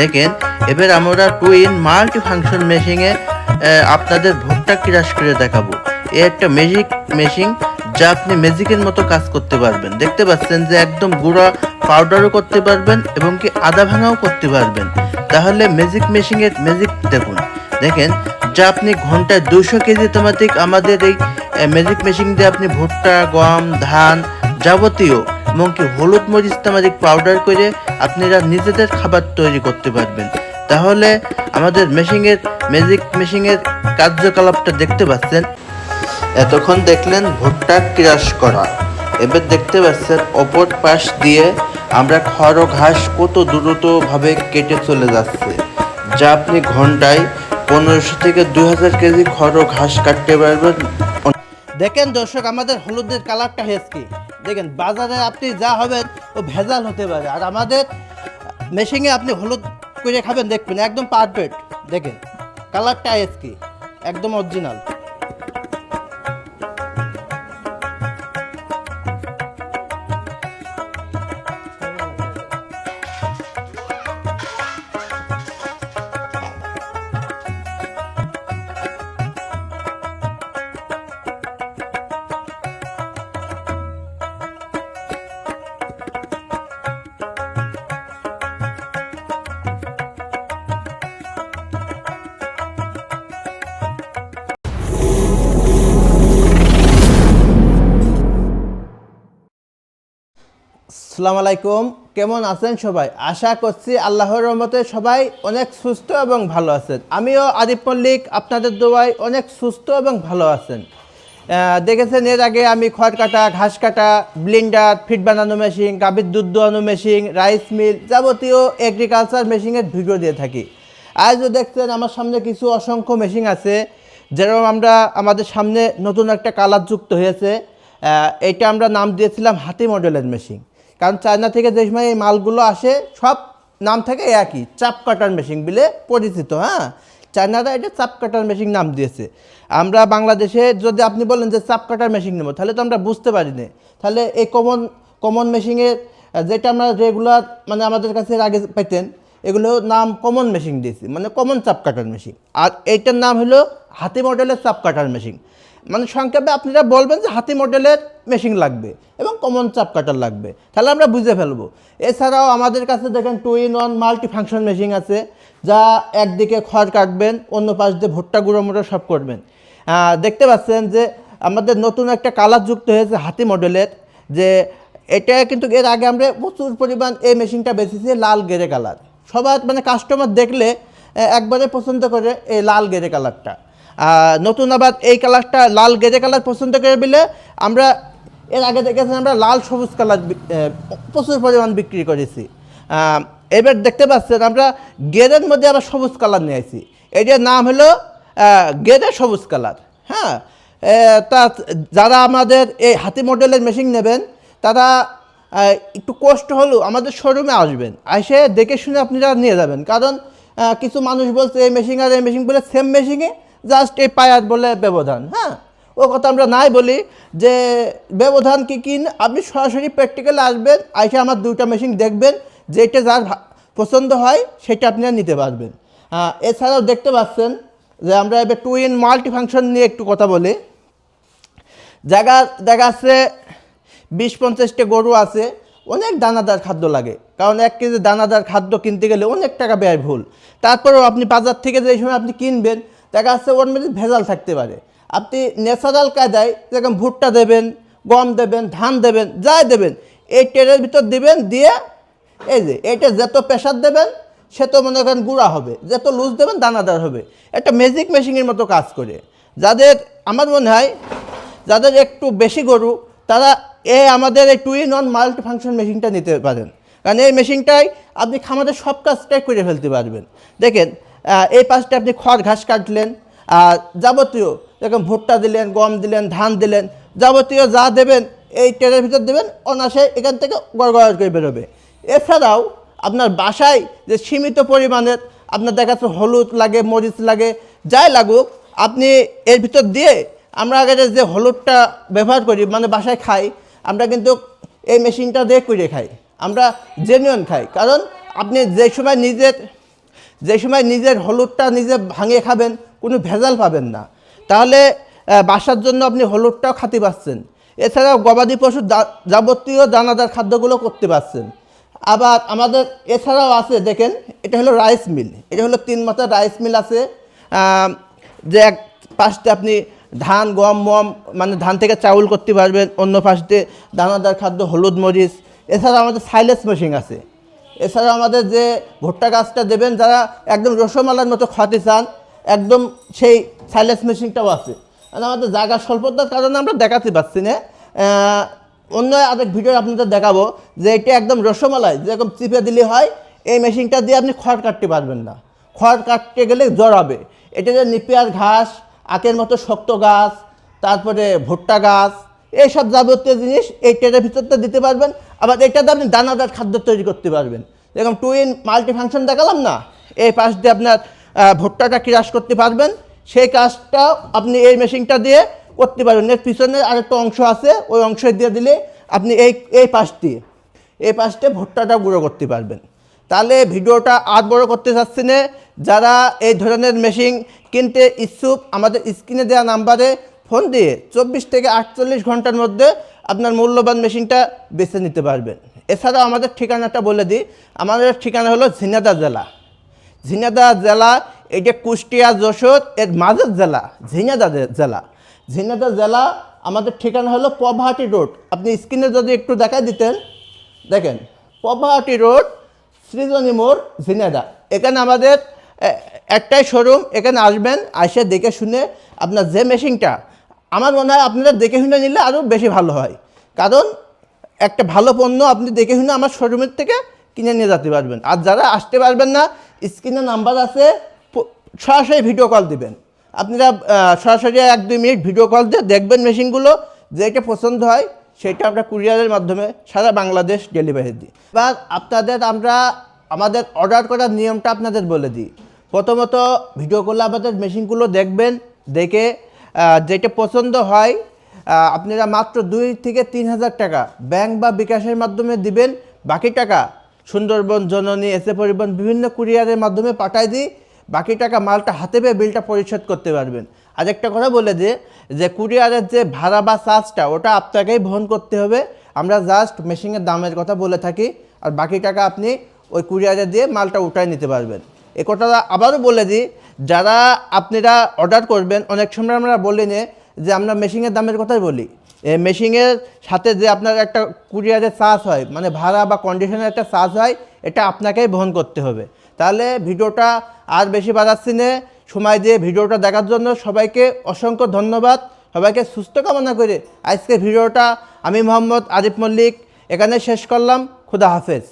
দেখেন, এবার আমরা টুইন মাল্টি ফাংশন মেশিনে আপনাদের ভুট্টা ক্রাশ করে দেখাবো। এ একটা ম্যাজিক মেশিন যা আপনি ম্যাজিকের মতো কাজ করতে পারবেন। দেখতে পাচ্ছেন যে একদম গুঁড়া পাউডারও করতে পারবেন এবং কি আদা ভাঙাও করতে পারবেন। তাহলে ম্যাজিক মেশিনের ম্যাজিক দেখুন। দেখেন, যা আপনি ঘন্টায় দুশো কেজি তোমাতিক আমাদের এই ম্যাজিক মেশিন দিয়ে আপনি ভুট্টা, গম, ধান যাবতীয় এমনকি হলুদ মরিচ তামারিক পাউডার করে আপনারা নিজেদের খাবার তৈরি করতে পারবেন। তাহলে আমাদের মেশিনের ম্যাজিক মেশিনের কার্যকলাপটা দেখতে পাচ্ছেন। এতক্ষণ দেখলেন ভুট্টা ক্রাশ করা। এবার দেখতে পাচ্ছেন অপর পাশ দিয়ে আমরা খড় ঘাস কত দ্রুতভাবে কেটে চলে যাচ্ছে। যা আপনি ঘন্টায় পনেরোশো থেকে দুই হাজার কেজি খড় ঘাস কাটতে পারবেন। দেখেন দর্শক, আমাদের হলুদের কালারটা হয়েছে দেখেন, বাজারে আপনি যা হবেন, ও ভেজাল হতে পারে। আর আমাদের মেশিনে আপনি হলুদ করে খাবেন, দেখবেন, একদম পারফেক্ট দেখেন কালারটা হয়েছে কি একদম অরিজিনাল আসসালামু আলাইকুম। কেমন আছেন সবাই? আশা করছি আল্লাহর রহমতে সবাই অনেক সুস্থ এবং ভালো আছেন। আমিও আদিপ মল্লিক, আপনাদের দোয়ায় অনেক সুস্থ এবং ভালো আছেন। দেখেছেন, এর আগে আমি খড় কাটা, ঘাস কাটা, ব্লিন্ডার, ফিট বানানো মেশিন, গাভীর দুধ দোয়ানো মেশিন, রাইস মিল যাবতীয় এগ্রিকালচার মেশিনের ভিডিও দিয়ে থাকি। আজও দেখছেন, আমার সামনে কিছু অসংখ্য মেশিন আছে, যেরকম আমরা আমাদের সামনে নতুন একটা কালার যুক্ত হয়েছে। এটা আমরা নাম দিয়েছিলাম হাতি মডেলের মেশিন। কারণ চায়না থেকে যে সময় এই মালগুলো আসে, সব নাম থাকে একই, চাপ কাটার মেশিন বলে পরিচিত হ্যাঁ? চায়নারা এটা চাপ কাটার মেশিন নাম দিয়েছে। আমরা বাংলাদেশে যদি আপনি বলেন যে চাপ কাটার মেশিন নেব, তাহলে তো আমরা বুঝতে পারি না। তাহলে এই কমন কমন মেশিনের যেটা আমরা রেগুলার মানে আমাদের কাছে আগে পেতেন এগুলো নাম কমন মেশিন দিয়েছি মানে কমন চাপ কাটার মেশিন আর এইটার নাম হলো হাতি মডেলের চাপ কাটার মেশিন মানে সংক্ষেপে আপনারা বলবেন যে হাতি মডেলের মেশিন লাগবে এবং কমন চাপ কাটার লাগবে। তাহলে আমরা বুঝে ফেলব। এছাড়াও আমাদের কাছে দেখেন two in one multi function machine আছে, যা একদিকে খড় কাটবেন, অন্য পাশ দিয়ে ভুট্টা গুঁড়ো মুড়ো সব করবেন। দেখতে পাচ্ছেন যে আমাদের নতুন একটা কালার যুক্ত হয়েছে হাতি মডেলের, যে এটা কিন্তু এর আগে আমরা প্রচুর পরিমাণ এই মেশিনটা বেঁচেছি লাল গেরে কালার সবার মানে কাস্টমার দেখলে একবারে পছন্দ করে এই লাল গেরে কালারটা। নতুন আবার এই কালারটা লাল গেজে কালার পছন্দ করে বলে আমরা, এর আগে দেখেছি আমরা লাল সবুজ কালার প্রচুর পরিমাণ বিক্রি করেছি। এবার দেখতে পাচ্ছেন আমরা গেরের মধ্যে আবার সবুজ কালার নিয়ে আসি এটার নাম হলো গেরে সবুজ কালার। হ্যাঁ? তা যারা আমাদের এই হাতি মডেলের মেশিন নেবেন, তারা একটু কষ্ট হলেও আমাদের শোরুমে আসবেন। এসে দেখে শুনে আপনারা নিয়ে যাবেন। কারণ কিছু মানুষ বলছে এই মেশিন আর এই মেশিন বলে সেম মেশিনে জাস্ট এই পায়ার বলে ব্যবধান হ্যাঁ? ও কথা আমরা নাই বলি যে ব্যবধান কি কি আপনি সরাসরি প্র্যাকটিক্যালে আসবেন এসে আমার দুইটা মেশিন দেখবেন যেটা যার পছন্দ হয় সেটা আপনারা নিতে পারবেন। আহ, এছাড়াও দেখতে পাচ্ছেন যে আমরা এবার টু ইন মাল্টি ফাংশন নিয়ে একটু কথা বলি। জায়গা দেখা আছে বিশ পঞ্চাশটা গরু আছে, অনেক দানাদার খাদ্য লাগে। কারণ এক কেজি দানাদার খাদ্য কিনতে গেলে অনেক টাকা ব্যয় ভুল। তারপরেও আপনি বাজার থেকে যে সময় আপনি কিনবেন, দেখা যাচ্ছে ওর মধ্যে ভেজাল থাকতে পারে। আপনি ন্যাচারাল কায়দায় যেরকম ভুট্টা দেবেন, গম দেবেন, ধান দেবেন, যাই দেবেন, এই ট্রেনের ভিতর দিবেন, দিয়ে এই যে, এটা যত প্রেশার দেবেন, সে তো মনে করেন গুঁড়া হবে। যত লুজ দেবেন, দানাদার হবে। একটা ম্যাজিক মেশিনের মতো কাজ করে। যাদের, আমার মনে হয়, যাদের একটু বেশি গরু, তারা এই আমাদের এই two in one multi function মেশিনটা নিতে পারেন। কারণ এই মেশিনটাই আপনি খামারের সব কাজটাই করে ফেলতে পারবেন। দেখেন এই পাশটা আপনি খড়, ঘাস কাটলেন আর যাবতীয় যেরকম ভুট্টা দিলেন, গম দিলেন, ধান দিলেন, যাবতীয় যা দেবেন, এই ট্রেনের ভিতর দেবেন অনাসে এখান থেকে গড়গড় করে বেরোবে। এছাড়াও আপনার বাসায় যে সীমিত পরিমাণের আপনার দেখা যাচ্ছে হলুদ লাগে, মরিচ লাগে, যাই লাগুক, আপনি এর ভিতর দিয়ে আমরা আগে যে হলুদটা ব্যবহার করি মানে বাসায় খাই আমরা কিন্তু এই মেশিনটা দিয়ে করে খাই। আমরা জেনুইন খাই। কারণ আপনি যে সময় নিজের, যে সময় নিজের হলুদটা নিজে ভাঙিয়ে খাবেন, কোনো ভেজাল পাবেন না। তাহলে বাসার জন্য আপনি হলুদটাও খাতে পাচ্ছেন এছাড়াও গবাদি পশুর যাবতীয় দানাদার খাদ্যগুলো করতে পারছেন। আবার আমাদের এছাড়াও আছে, দেখেন, এটা হলো রাইস মিল এটা হলো তিন মাথার রাইস মিল আছে। যে এক পাশে আপনি ধান গম মম মানে ধান থেকে চাউল করতে পারবেন অন্য পাশে দানাদার খাদ্য, হলুদ মরিচ এছাড়া আমাদের সাইলেস মেশিন আছে। এছাড়া আমাদের যে ভুট্টা গাছটা দেবেন, যারা একদম রসমালার মতো খাতে চান, একদম সেই সাইলেস মেশিনটাও আছে। আর আমাদের জায়গা স্বল্পতার কারণে আমরা দেখাতে পারছি না। অন্য আরেক ভিডিও আপনাদের দেখাবো যে এটা একদম রসমালাই, যেরকম চিপে দিলে হয়, এই মেশিনটা দিয়ে আপনি খড় কাটতে পারবেন না। খড় কাটতে গেলে জড়াবে। এটা যে নিপিয়ার ঘাস আখের মতো শক্ত গাছ, তারপরে ভুট্টা গাছ, এইসব যাবতীয় জিনিস এই ট্রেনের ভিতরটা দিতে পারবেন। আবার এটাতে আপনি দানাদার খাদ্য তৈরি করতে পারবেন। যেরকম টুইন মাল্টি ফাংশন দেখালাম না? এই পাশ দিয়ে আপনার ভুট্টাটা ক্রাশ করতে পারবেন। সেই কাজটাও আপনি এই মেশিনটা দিয়ে করতে পারবেন। এর পিছনে আরেকটা অংশ আছে, ওই অংশ দিয়ে দিলে আপনি এই এই পাশ দিয়ে, এই পাশটা ভুট্টাটা গুঁড়ো করতে পারবেন। তাহলে ভিডিওটা আর বড় করতে চাচ্ছি না। যারা এই ধরনের মেশিন কিনতে ইচ্ছুক, আমাদের স্ক্রিনে দেওয়া নাম্বারে ফোন দিয়ে চব্বিশ থেকে আটচল্লিশ ঘণ্টার মধ্যে আপনার মূল্যবান মেশিনটা বেছে নিতে পারবেন। এছাড়াও আমাদের ঠিকানাটা বলে দিই। আমাদের ঠিকানা হলো ঝিনাদা জেলা। ঝিনাদা জেলা এটা কুষ্টিয়া, যশোর, এর মাঝের জেলা ঝিনাদা জেলা। ঝিনাদা জেলা, আমাদের ঠিকানা হলো পভাটি রোড। আপনি স্ক্রিনে যদি একটু দেখাই দিতেন, দেখেন পভাটি রোড, সৃজনী মোড় ঝিনাদা এখানে আমাদের একটাই শোরুম এখানে আসবেন, আসে দেখে শুনে আপনার যে মেশিনটা আমার মনে হয় আপনারা দেখে শুনে নিলে আরও বেশি ভালো হয়। কারণ একটা ভালো পণ্য আপনি দেখে শুনে আমার শোরুমের থেকে কিনে নিয়ে যেতে পারবেন। আর যারা আসতে পারবেন না স্ক্রিনে নাম্বার আছে সরাসরি ভিডিও কল দিবেন। আপনারা সরাসরি এক দুই মিনিট ভিডিও কল দিয়ে দেখবেন মেশিনগুলো যেটা পছন্দ হয়, সেটা আমরা কুরিয়ারের মাধ্যমে সারা বাংলাদেশ ডেলিভারি দিই। এবার আপনাদের আমরা, আমাদের অর্ডার করার নিয়মটা আপনাদের বলে দিই। প্রথমত ভিডিও করলে আমাদের মেশিনগুলো দেখবেন, দেখে যেটা পছন্দ হয় আপনারা মাত্র দুই থেকে তিন হাজার টাকা ব্যাংক বা বিকাশের মাধ্যমে দিবেন। বাকি টাকা সুন্দরবন, জননী এসে পরিবহন, বিভিন্ন কুরিয়ারের মাধ্যমে পাঠাই দিই বাকি টাকা মালটা হাতে পেয়ে বিলটা পরিশোধ করতে পারবেন। আর একটা কথা বলে যে যে কুরিয়ারের যে ভাড়া বা চার্জটা ওটা আপনাকেই বহন করতে হবে। আমরা জাস্ট মেশিনের দামের কথা বলে থাকি, আর বাকি টাকা আপনি ওই কুরিয়ারে দিয়ে মালটা উঠায় নিতে পারবেন। এ কথা আবারও বলে দিই, যারা আপনারা অর্ডার করবেন, অনেক সময় আমরা বলি নে যে আমরা মেশিনের দামের কথাই বলি। মেশিনের সাথে যে আপনার একটা কুরিয়ারের চার্জ হয় মানে ভাড়া বা কন্ডিশনের একটা চার্জ হয়, এটা আপনাকেই বহন করতে হবে। তাহলে ভিডিওটা আর বেশি বাড়াচ্ছি না, সময় দিয়ে ভিডিওটা দেখার জন্য সবাইকে অসংখ্য ধন্যবাদ। সবাইকে সুস্থ কামনা করে আজকে ভিডিওটা আমি মোহাম্মদ আরিফ মল্লিক, এখানে শেষ করলাম, খুদা হাফেজ।